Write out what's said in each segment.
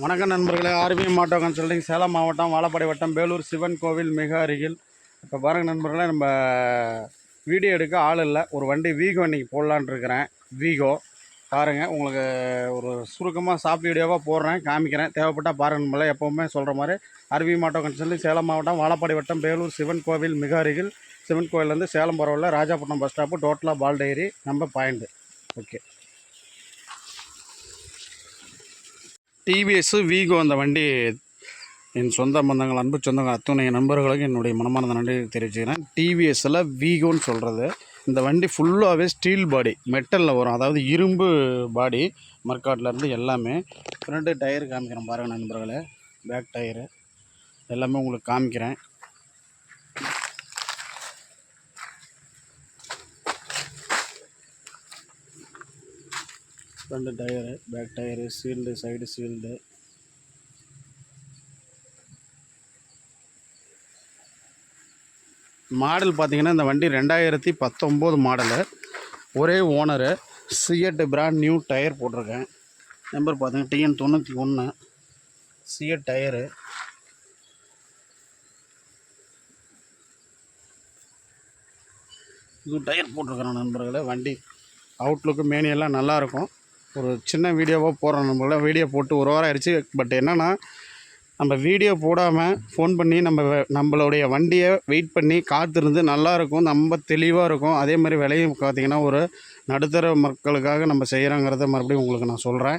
வணக்கம் நண்பர்களே ஆர்பி மாட்டோ கன்சல்டிங் சேலம் மாவட்டம் வாழப்பாடி வட்டம் வேலூர் சிவன் கோவில் மிக அருகில். இப்போ பாருங்க நண்பர்களே நம்ம வீடியோ எடுக்க ஆள் இல்லை. ஒரு வண்டி வீகோ இன்றைக்கி போடலான்னு இருக்கிறேன். வீகோ பாருங்கள் உங்களுக்கு ஒரு சுருக்கமாக சாப் வீடியோவாக போடுறேன் காமிக்கிறேன். தேவைப்பட்டால் பாருங்கள் நண்பர்களே எப்போவுமே சொல்கிற மாதிரி அருவி மாட்டோ கன்சல்டிங் சேலம் மாவட்டம் வாழப்பாடி வட்டம் வேலூர் சிவன் கோவில் மிக அருகில். சிவன் கோவிலேருந்து சேலம் பரவலில் ராஜாப்பட்டினம் பஸ் ஸ்டாப்பு டோட்டலாக பால் டைரி நம்ம பாயிண்ட்டு ஓகே டிவிஎஸ்ஸு வீகோ அந்த வண்டி என் சொந்த பந்தங்கள் அன்பு சொந்தங்கள் அத்துணை நண்பர்களுக்கு என்னுடைய மனமார்ந்த நன்றி தெரிவிச்சுக்கிறேன். டிவிஎஸ்ஸில் வீகோன்னு சொல்கிறது இந்த வண்டி ஃபுல்லாகவே ஸ்டீல் பாடி மெட்டலில் வரும். அதாவது இரும்பு பாடி மர்க்காட்லேருந்து எல்லாமே. ஃப்ரண்ட்டு டயர் காமிக்கிறேன் பாருங்கள் நண்பர்களே. பேக் டயரு எல்லாமே உங்களுக்கு காமிக்கிறேன். Front tyre back tyre sealed side sealed model பார்த்தீங்கன்னா இந்த வண்டி ரெண்டாயிரத்தி பத்தொம்போது மாடலு ஒரே owner CEAT brand new tyre போட்டிருக்கேன். நம்பர் பார்த்தீங்கன்னா டிஎன் தொண்ணூற்றி ஒன்று சிஎட் டயரு இது டயர் போட்டிருக்கிறேன் நண்பர்களே வண்டி. அவுட்லுக்கு மேனியெல்லாம் நல்லாயிருக்கும் ஒரு சின்ன வீடியோவாக போடுறோம். நம்மள வீடியோ போட்டு ஒரு வாரம் ஆயிடுச்சு. பட் என்னென்னா நம்ம வீடியோ போடாமல் ஃபோன் பண்ணி நம்ம நம்மளுடைய வண்டியை வெயிட் பண்ணி காத்திருந்து நல்லா இருக்கும் நம்ம தெளிவாக இருக்கும். அதே மாதிரி விலையும் பார்த்தீங்கன்னா ஒரு நடுத்தர மக்களுக்காக நம்ம செய்கிறோங்கிறத மறுபடியும் உங்களுக்கு நான் சொல்கிறேன்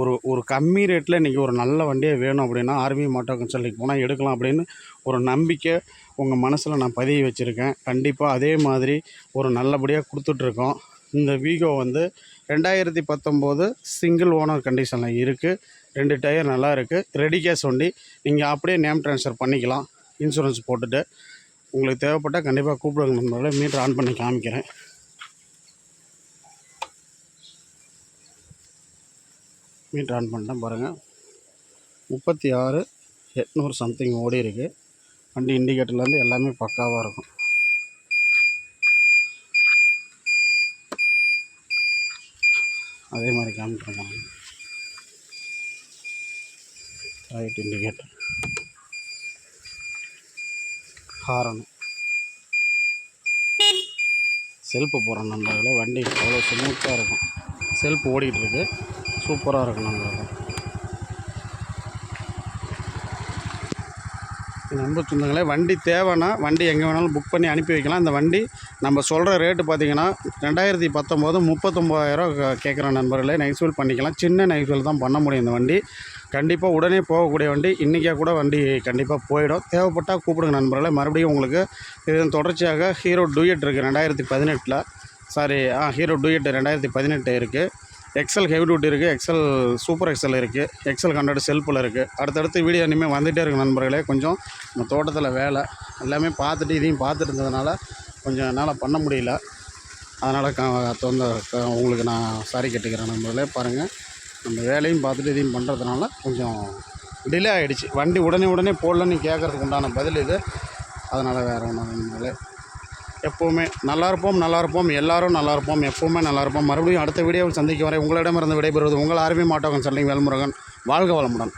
ஒரு ஒரு கம்மி ரேட்டில் இன்றைக்கி ஒரு நல்ல வண்டியை வேணும் அப்படின்னா ஆர்மி மோட்டோ கன்சல்டிங் போனால் எடுக்கலாம் அப்படின்னு ஒரு நம்பிக்கை உங்கள் மனசில் நான் பதிய வச்சுருக்கேன். கண்டிப்பாக அதே மாதிரி ஒரு நல்லபடியாக கொடுத்துட்ருக்கோம் இந்த வீகோ வந்து ரெண்டாயிரத்தி பத்தொம்போது சிங்கிள் ஓனர் கண்டிஷனில் இருக்குது ரெண்டு டயர் நல்லா இருக்குது ரெடி கேஷ் வண்டி நீங்கள் அப்படியே நேம் ட்ரான்ஸ்ஃபர் பண்ணிக்கலாம். இன்சூரன்ஸ் போட்டுட்டு. உங்களுக்கு தேவைப்பட்டால் கண்டிப்பாக கூப்பிடுங்க நண்பர்களே. மீட்டர் ஆன் பண்ணி காமிக்கிறேன். மீட்டர் ஆன் பண்ணிட்டேன் பாருங்கள் முப்பத்தி ஆறு எட்நூறு சம்திங் ஓடி இருக்குது வண்டி இண்டிகேட்டர்லேருந்து எல்லாமே பக்காவாக இருக்கும். அதே ரைட் இண்டிகேட்டர் ஹாரன் செல்ஃபு போகிறோம் நண்பர்களே வண்டி அவ்வளோ ஸ்மூத்தாக இருக்கும். செல்ஃப் ஓடிக்கிட்டு இருக்கு. சூப்பராக இருக்கும் நண்பர்கள். நம்ப சொந்தங்களே வண்டி தேவைன்னா வண்டி எங்கே வேணாலும் புக் பண்ணி அனுப்பி வைக்கலாம். இந்த வண்டி நம்ம சொல்கிற ரேட்டு பார்த்தீங்கன்னா ரெண்டாயிரத்தி பத்தொம்போது முப்பத்தொம்போதாயிரம் கேட்குற நண்பர்களே. நைஸ்வெல் பண்ணிக்கலாம். சின்ன நைஸ்வெல் தான் பண்ண முடியும் இந்த வண்டி. கண்டிப்பாக உடனே போகக்கூடிய வண்டி இன்றைக்கே கூட வண்டி கண்டிப்பாக போயிடும். தேவைப்பட்டால் கூப்பிடுங்க நண்பர்களே. மறுபடியும் உங்களுக்கு இதன் தொடர்ச்சியாக ஹீரோ டூயட் இருக்குது ரெண்டாயிரத்தி பதினெட்டில். சாரி ஆ ஹீரோ டூயட் ரெண்டாயிரத்தி பதினெட்டு இருக்குது எக்ஸல் ஹெவி டூட்டி இருக்குது எக்ஸல் சூப்பர் எக்ஸல் இருக்குது எக்ஸல் ஹண்ட்ரட் செல்ஃபில் இருக்குது அடுத்தடுத்து வீடியோ இனிமேல் வந்துகிட்டே இருக்கு நண்பர்களே. கொஞ்சம் நம்ம தோட்டத்தில் வேலை எல்லாமே பார்த்துட்டு இதையும் பார்த்துட்டு இருந்ததுனால கொஞ்சம் என்னால் பண்ண முடியல. அதனால் க தொந்த உங்களுக்கு நான் சாரி கேட்டுக்கிறேன் நண்பர்களே. பாருங்கள் நம்ம வேலையும் பார்த்துட்டு இதையும் பண்ணுறதுனால கொஞ்சம் டிலே ஆகிடுச்சு வண்டி உடனே உடனே போடலன்னு கேட்குறதுக்கு உண்டான பதில் இது. அதனால் வேறு ஒன்றும் நண்பர்களே. எப்போவுமே நல்லா இருப்போம் நல்லா இருப்போம் எல்லாரும் நல்லா இருப்போம் எப்போவுமே நல்லா இருப்போம். மறுபடியும் அடுத்த வீடியோவில் சந்திக்க வரை உங்களிடமிருந்து விடைபெறுவது உங்கள் ஆர்மி மாட்டோ சண்டை வேல்முருகன். வாழ்க வளமுடன்.